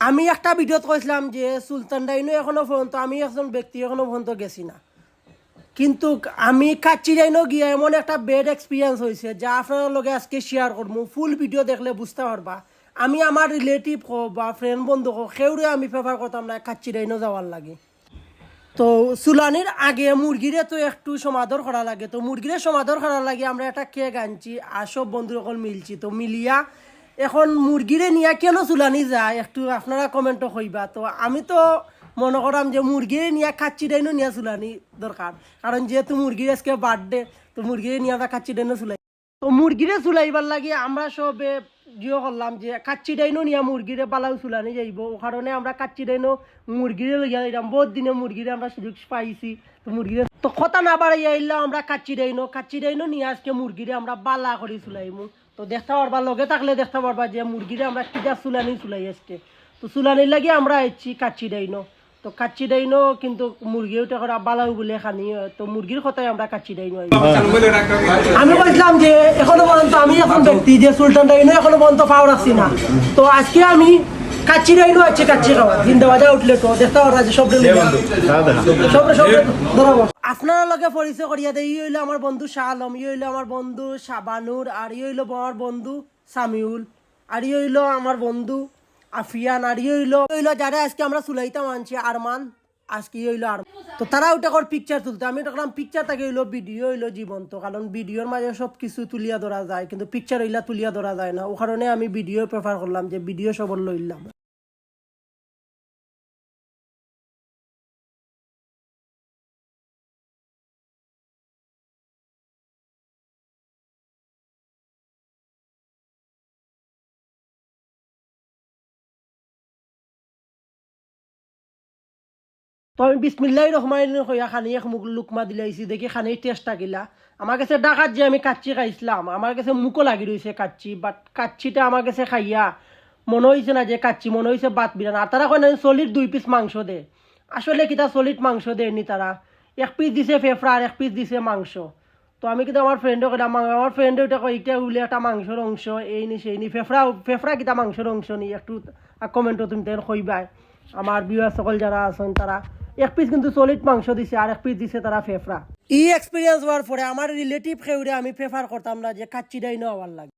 আমি একটা ভিডিওত কইছিলাম যে সুলতান ডাইনো এখনও পর্যন্ত আমি একজন ব্যক্তি এখনও পর্যন্ত গেছি না। কিন্তু আমি কাচ্চি ডাইনো গিয়ে এমন একটা বেড এক্সপিরিয়েন্স হয়েছে যা আপনার লগে আজকে শেয়ার করব ফুল ভিডিও দেখলে বুঝতে পারবা। আমি আমার রিলেটিভ হোক বা ফ্রেন্ড বন্ধু হোক সেউরে আমি প্রেফার করতাম না কাচ্চি ডাইনো যাওয়ার লাগে। তো সুলানির আগে মুরগিরে তো একটু সমাদর করা লাগে। তো মুরগিরে সমাদর করার লাগে আমরা একটা কেক আনছি, আর সব বন্ধু সকল মিলছি। তো মিলিয়া এখন মুরগিরে নিয়ে কেন চুলানি যায়? একটু আপনারা কমেন্টও কইবা। তো আমি তো মনে করাম যে মুরগিরে নিয়ে খাচ্ছি ডাইনো নিয়ে চুলানি দরকার। কারণ যেহেতু মুরগির আজকে বার্থডে তো মুরগিরে নিয়ে খাচ্ছি ডাইনো চুলাই তো মুরগিরে চুলাইবার লাগে আমরা সবে জিও করলাম যে কাচ্চি ডাইনো নিয়ে মুরগিরে পালাও চুলানি যাইব। ও কারণে আমরা কাচ্চি ডাইনো মুরগিরে লইয়া বহুত দিনে মুরগিরে আমরা সুযোগ পাইছি। তো মুরগিরে তো কথা না বাড়াইয়া আইলাম আমরা কাচ্চি ডাইনো। কাচ্চি ডাইনো নিয়ে আজকে মুরগিরে আমরা বালা করে চুলাইমু তো দেখতে পারবা, লগে থাকলে দেখতে পারবা যে মুরগিরে আমরা কিটা চুলানি চুলাই আজকে। তো চুলানির লাগে আমরা আইছি কাচ্চি ডাইনো। তো কাচ্চি ডাইনো কিন্তু মুরগি ওটা করে বালাও বলে খানি তো মুরগির কথাই আমরা কাচ্চি আইছি আমি বলছিলাম যে এখনও পর্যন্ত আমি এখন ব্যক্তি যে সুলতান ডাইনো এখনও পর্যন্ত পাও রাখছি না। তো আজকে আমি কাচ্চি ডাইনো আছে কাচ্চি খাওয়া। উঠলে তো দেখতে পারা যে সব সব সব ধরাবো। আপনার লগে পরিচয় করিয়া দেয় ই হইল আমার বন্ধু শাহ আলম ই হইল আমার বন্ধু শাবানুর আর ই হইল আমার বন্ধু সামিউল আর ই হইল আমার বন্ধু আফিয়ান আর হইল হইল যারা, আজকে আমরা সুলাইতাম আনছি আরমান। আজকে হইল আর তো তারা ওটা কর পিকচার তুলতে। আমি দেখলাম পিকচার তাকে হইল ভিডিও হইল জীবন্ত। কারণ ভিডিওর মাঝে সব কিছু তুলিয়া ধরা যায়, কিন্তু পিকচার হইলা তুলিয়া ধরা যায় না। ও কারণে আমি ভিডিও প্রেফার করলাম যে ভিডিও সবর লইলাম। তো আমি বিসমিল্লাহ রহমান হইয়া খানি এক মুখ লুকমা দিলাইছি দেখি খানি টেস্ট থাকিলা আমার কাছে ডাকাত যে আমি কাচ্চি খাইছিলাম আমার কাছে মুখও লাগি রয়েছে কাচ্চি বাট কাচ্চিটা আমার কাছে খাইয়া মনে হয়েছে না যে কাচ্চি, মনে হয়েছে বাত বিরান আর তারা কয় না সলিড দুই পিস মাংস দে। আসলে কিতা সলিড মাংস দেয়নি তারা এক পিস দিছে ফেফড়া আর এক পিস দিছে মাংস। তো আমি কিন্তু আমার ফ্রেন্ডও কেটা আমার ফ্রেন্ডে ওটা কয় এটা উলে একটা মাংসর অংশ, এই নি সেই নি। ফেফড়া ফেফড়া কিতা মাংসর অংশ নি, একটু কমেন্টও তুমি তেন কইবাই। আমার বিবাহ সকল যারা আছেন তারা এক পিস কিন্তু সলিড মাংস দিছে, আর এক পিস দিছে তারা ফেফড়া। ই এক্সপিরিয়েন্স হওয়ার পরে আমার রিলেটিভ খেউরে আমি প্রেফার করতাম না যে কাচ্চি ডাইনো হওয়ার লাগে।